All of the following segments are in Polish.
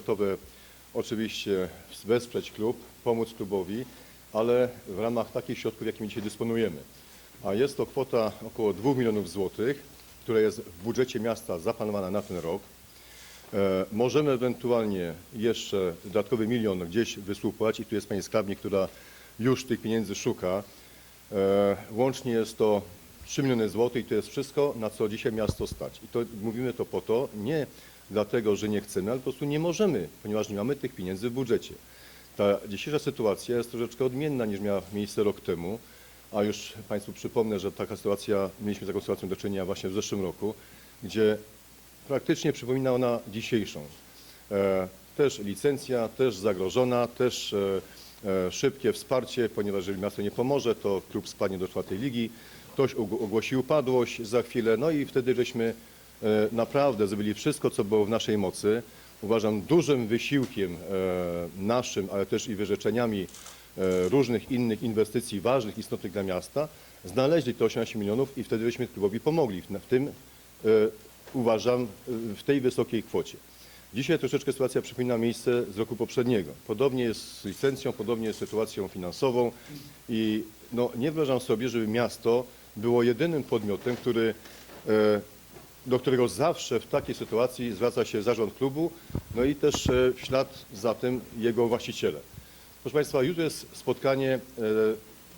gotowe oczywiście wesprzeć klub, pomóc klubowi, ale w ramach takich środków, jakimi dzisiaj dysponujemy. A jest to kwota około 2 milionów złotych, która jest w budżecie miasta zaplanowana na ten rok. E, Możemy ewentualnie jeszcze dodatkowy milion gdzieś wysłupać i tu jest pani skarbnik, która już tych pieniędzy szuka. E, Łącznie jest to 3 miliony złotych i to jest wszystko, na co dzisiaj miasto stać. I to mówimy to po to, nie dlatego, że nie chcemy, ale po prostu nie możemy, ponieważ nie mamy tych pieniędzy w budżecie. Ta dzisiejsza sytuacja jest troszeczkę odmienna niż miała miejsce rok temu, a już Państwu przypomnę, że taka sytuacja, mieliśmy taką sytuacją do czynienia właśnie w zeszłym roku, gdzie praktycznie przypomina ona dzisiejszą. E, Też licencja, też zagrożona, też e, e, szybkie wsparcie, ponieważ jeżeli miasto nie pomoże, to klub spadnie do czwartej ligi. Ktoś og- ogłosi upadłość za chwilę, no i wtedy żeśmy naprawdę zrobili wszystko, co było w naszej mocy. Uważam dużym wysiłkiem e, naszym, ale też i wyrzeczeniami e, różnych innych inwestycji ważnych, istotnych dla miasta, znaleźli te 18 milionów i wtedy żeśmy klubowi pomogli. W tym e, uważam e, w tej wysokiej kwocie. Dzisiaj troszeczkę sytuacja przypomina miejsce z roku poprzedniego. Podobnie jest z licencją, podobnie jest z sytuacją finansową i no, nie wyobrażam sobie, żeby miasto było jedynym podmiotem, który, e, do którego zawsze w takiej sytuacji zwraca się zarząd klubu, no i też e, w ślad za tym jego właściciele. Proszę Państwa, jutro jest spotkanie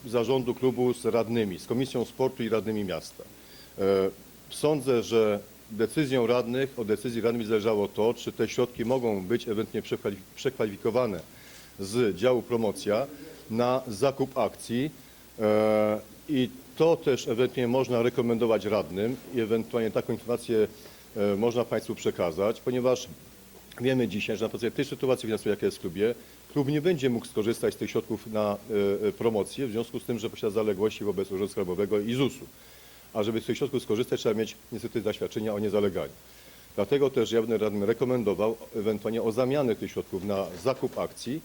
e, zarządu klubu z radnymi, z Komisją Sportu i radnymi miasta. E, Sądzę, że decyzją radnych, od decyzji radnych zależało to, czy te środki mogą być ewentualnie przekwali- przekwalifikowane z działu promocja na zakup akcji i to też ewentualnie można rekomendować radnym i ewentualnie taką informację e, można Państwu przekazać, ponieważ Wiemy dzisiaj, że na podstawie tej sytuacji finansowej, jaka jest w klubie, klub nie będzie mógł skorzystać z tych środków na e, e, promocję, w związku z tym, że posiada zaległości wobec Urzędu Skarbowego i ZUS-u. A żeby z tych środków skorzystać, trzeba mieć niestety zaświadczenia o niezaleganiu. Dlatego też ja będę radnym rekomendował ewentualnie o zamianę tych środków na zakup akcji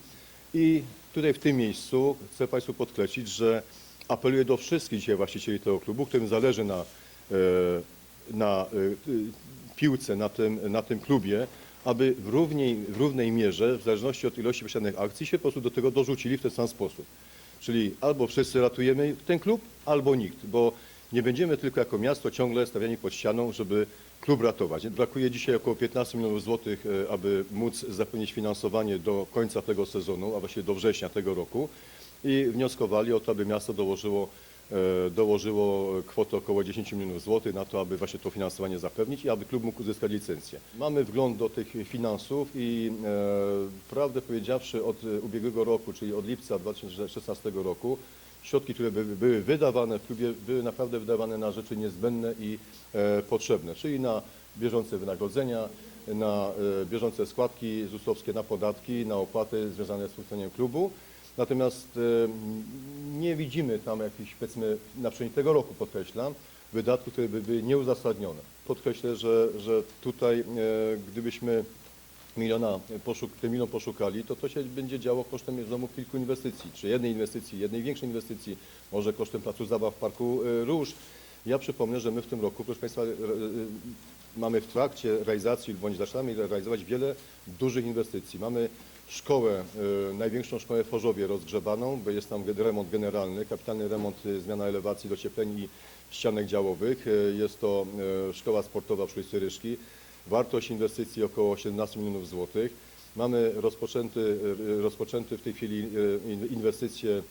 i tutaj w tym miejscu chcę Państwu podkreślić, że apeluję do wszystkich dzisiaj właścicieli tego klubu, którym zależy na, e, na e, piłce, na tym, na tym klubie, aby w, równiej, w równej mierze, w zależności od ilości posiadanych akcji, się po prostu do tego dorzucili w ten sam sposób. Czyli albo wszyscy ratujemy ten klub, albo nikt, bo nie będziemy tylko jako miasto ciągle stawiani pod ścianą, żeby klub ratować. Brakuje dzisiaj około 15 milionów złotych, e, aby móc zapewnić finansowanie do końca tego sezonu, a właściwie do września tego roku i wnioskowali o to, aby miasto dołożyło, e, dołożyło kwotę około 10 milionów złotych na to, aby właśnie to finansowanie zapewnić i aby klub mógł uzyskać licencję. Mamy wgląd do tych finansów i e, prawdę powiedziawszy od ubiegłego roku, czyli od lipca 2016 roku, środki, które by, były wydawane w klubie, były naprawdę wydawane na rzeczy niezbędne i e, potrzebne, czyli na bieżące wynagrodzenia, na e, bieżące składki ZUS-owskie, na podatki, na opłaty związane z funkcjonowaniem klubu. Natomiast e, nie widzimy tam jakichś, powiedzmy, na przestrzeni tego roku podkreślam, wydatków, które by były nieuzasadnione. Podkreślę, że, że tutaj e, gdybyśmy miliona poszuk, milion poszukali, to to się będzie działo kosztem znowu kilku inwestycji, czy jednej inwestycji, jednej większej inwestycji, może kosztem placu zabaw w Parku e, Róż. Ja przypomnę, że my w tym roku, proszę Państwa, mamy w trakcie realizacji, bądź zaczynamy realizować wiele dużych inwestycji. Mamy szkołę, e, największą szkołę w Chorzowie rozgrzebaną, bo jest tam remont generalny, kapitalny remont, e, zmiana elewacji, dociepleń i ścianek działowych. E, Jest to szkoła sportowa przy ulicy Ryszki. Wartość inwestycji około 17 milionów złotych. Mamy rozpoczęty, rozpoczęty w tej chwili in- inwestycje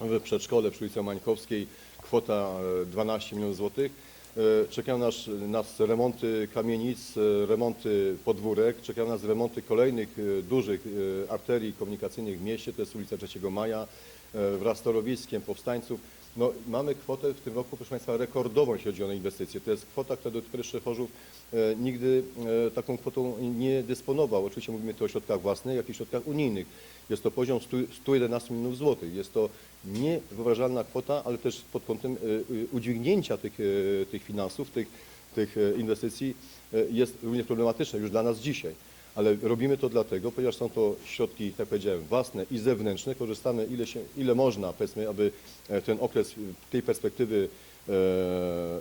w przedszkole przy ulicy Mańkowskiej, kwota e, 12 milionów złotych. E, Czekają nas, nas remonty kamienic, e, remonty podwórek, czekają nas remonty kolejnych e, dużych e, arterii komunikacyjnych w mieście, to jest ulica 3 Maja, e, wraz z torowiskiem powstańców. No, mamy kwotę w tym roku, proszę Państwa, rekordową, jeśli chodzi o inwestycje. To jest kwota, która do tej pory Chorzów e, nigdy e, taką kwotą nie dysponował. Oczywiście mówimy tu o środkach własnych, jak i środkach unijnych. Jest to poziom 100, 111 milionów złotych. Jest to niewyobrażalna kwota, ale też pod kątem e, e, udźwignięcia tych, e, tych finansów, tych, tych e, inwestycji e, jest również problematyczne już dla nas dzisiaj. Ale robimy to dlatego, ponieważ są to środki, tak powiedziałem, własne i zewnętrzne. Korzystamy ile, się, ile można, powiedzmy, aby e, ten okres tej perspektywy e,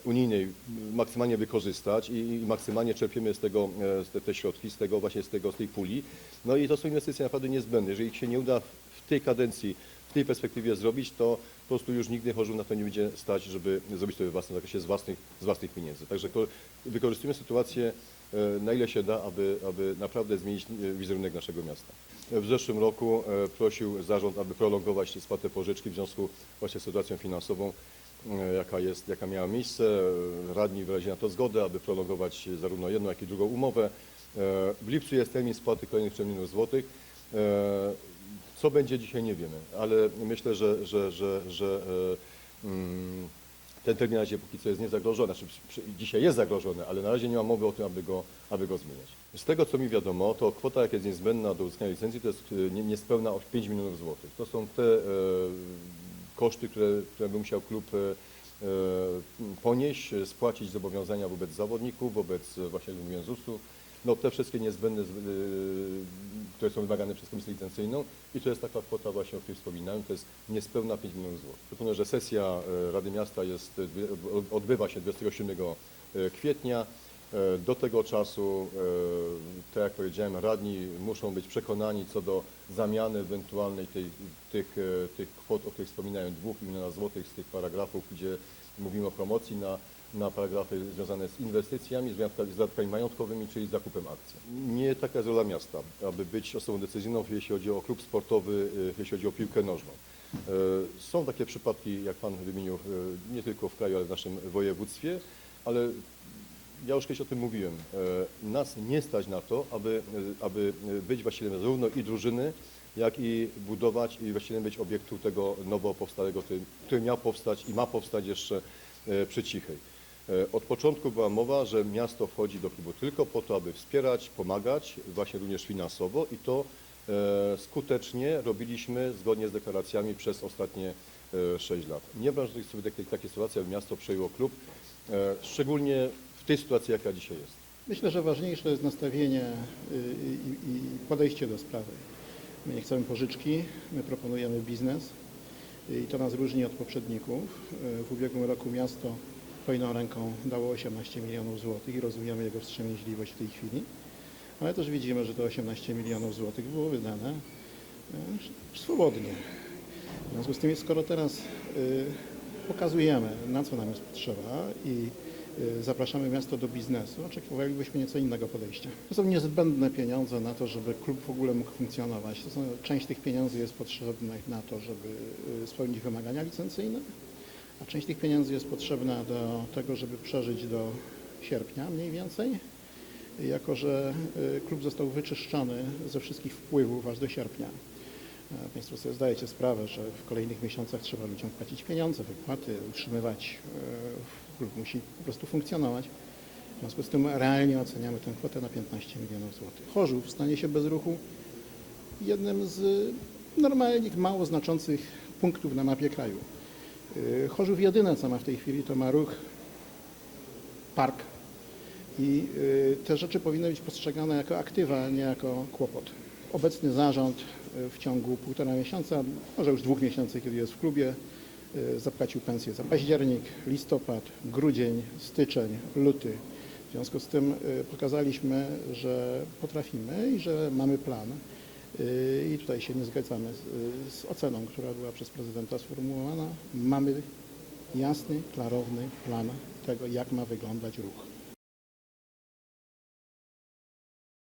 unijnej maksymalnie wykorzystać i, maksymalnie czerpiemy z tego e, z te, te środki, z tego właśnie z, tego, z tej puli. No i to są inwestycje naprawdę niezbędne. Jeżeli się nie uda w tej kadencji, w tej perspektywie zrobić, to po prostu już nigdy Chorzów na to nie będzie stać, żeby zrobić to we własnym zakresie z własnych, z własnych pieniędzy. Także ko- wykorzystujemy sytuację e, na ile się da, aby, aby naprawdę zmienić e, wizerunek naszego miasta. W zeszłym roku e, prosił zarząd, aby prolongować spłatę pożyczki w związku właśnie z sytuacją finansową, jaka, jest, jaka miała miejsce. Radni wyrazili na to zgodę, aby prolongować zarówno jedną, jak i drugą umowę. W lipcu jest termin spłaty kolejnych 3 milionów złotych. Co będzie dzisiaj nie wiemy, ale myślę, że, że, że, że e, mm, ten termin na razie póki co jest niezagrożony. Znaczy, dzisiaj jest zagrożony, ale na razie nie ma mowy o tym, aby go, aby go zmieniać. Z tego, co mi wiadomo, to kwota, jaka jest niezbędna do uzyskania licencji, to jest e, nie- niespełna o 5 milionów złotych. To są te e, koszty, które, które by musiał klub ponieść, spłacić zobowiązania wobec zawodników, wobec właśnie, mówiłem, ZUS-u. No te wszystkie niezbędne, e, które są wymagane przez komisję licencyjną i to jest taka kwota właśnie, o której wspominałem, to jest niespełna 5 milionów złotych. Przypomnę, że sesja e, Rady Miasta jest, e, odbywa się 27 kwietnia. E, Do tego czasu, e, tak jak powiedziałem, radni muszą być przekonani co do zamiany ewentualnej tej, tych, e, tych kwot, o których wspominałem, 2 miliona złotych z tych paragrafów, gdzie mówimy o promocji na, na paragrafy związane z inwestycjami, z wydatkami- majątkowymi, czyli z zakupem akcji. Nie taka jest rola miasta, aby być osobą decyzyjną, jeśli chodzi o klub sportowy, e, jeśli chodzi o piłkę nożną. E, Są takie przypadki, jak Pan wymienił, e, nie tylko w kraju, ale w naszym województwie, ale ja już kiedyś o tym mówiłem. Nas nie stać na to, aby, aby być właścicielem zarówno i drużyny, jak i budować i właścicielem być obiektu tego nowo powstałego, który, miał powstać i ma powstać jeszcze e, przy Cichej. E, Od początku była mowa, że miasto wchodzi do klubu tylko po to, aby wspierać, pomagać, właśnie również finansowo i to e, skutecznie robiliśmy zgodnie z deklaracjami przez ostatnie e, 6 lat. Nie wyobrażam sobie takiej, takiej sytuacji, aby miasto przejęło klub, szczególnie w tej sytuacji, jaka dzisiaj jest. Myślę, że ważniejsze jest nastawienie y, i podejście do sprawy. My nie chcemy pożyczki, my proponujemy biznes i to nas różni od poprzedników. W ubiegłym roku miasto hojną ręką dało 18 milionów złotych i rozumiemy jego wstrzemięźliwość w tej chwili, ale też widzimy, że te 18 milionów złotych było wydane y, swobodnie. W związku z tym, skoro teraz y, pokazujemy, na co nam jest potrzeba i zapraszamy miasto do biznesu, oczekiwalibyśmy nieco innego podejścia. To są niezbędne pieniądze na to, żeby klub w ogóle mógł funkcjonować. To są, część tych pieniędzy jest potrzebna na to, żeby y, spełnić wymagania licencyjne, a część tych pieniędzy jest potrzebna do tego, żeby przeżyć do sierpnia mniej więcej, jako że y, klub został wyczyszczony ze wszystkich wpływów aż do sierpnia. Państwo sobie zdajecie sprawę, że w kolejnych miesiącach trzeba ludziom płacić pieniądze, wypłaty, utrzymywać. Klub musi po prostu funkcjonować. W związku z tym realnie oceniamy tę kwotę na 15 milionów złotych. Chorzów stanie się bez ruchu jednym z normalnych, mało znaczących punktów na mapie kraju. E, Chorzów jedyne, co ma w tej chwili, to ma ruch, park i y, te rzeczy powinny być postrzegane jako aktywa, nie jako kłopot. Obecny zarząd y, w ciągu półtora miesiąca, może już dwóch miesięcy, kiedy jest w klubie, y, zapłacił pensję za październik, listopad, grudzień, styczeń, luty. W związku z tym y, pokazaliśmy, że potrafimy i że mamy plan. Y, I tutaj się nie zgadzamy z oceną, która była przez prezydenta sformułowana. Mamy jasny, klarowny plan tego, jak ma wyglądać ruch.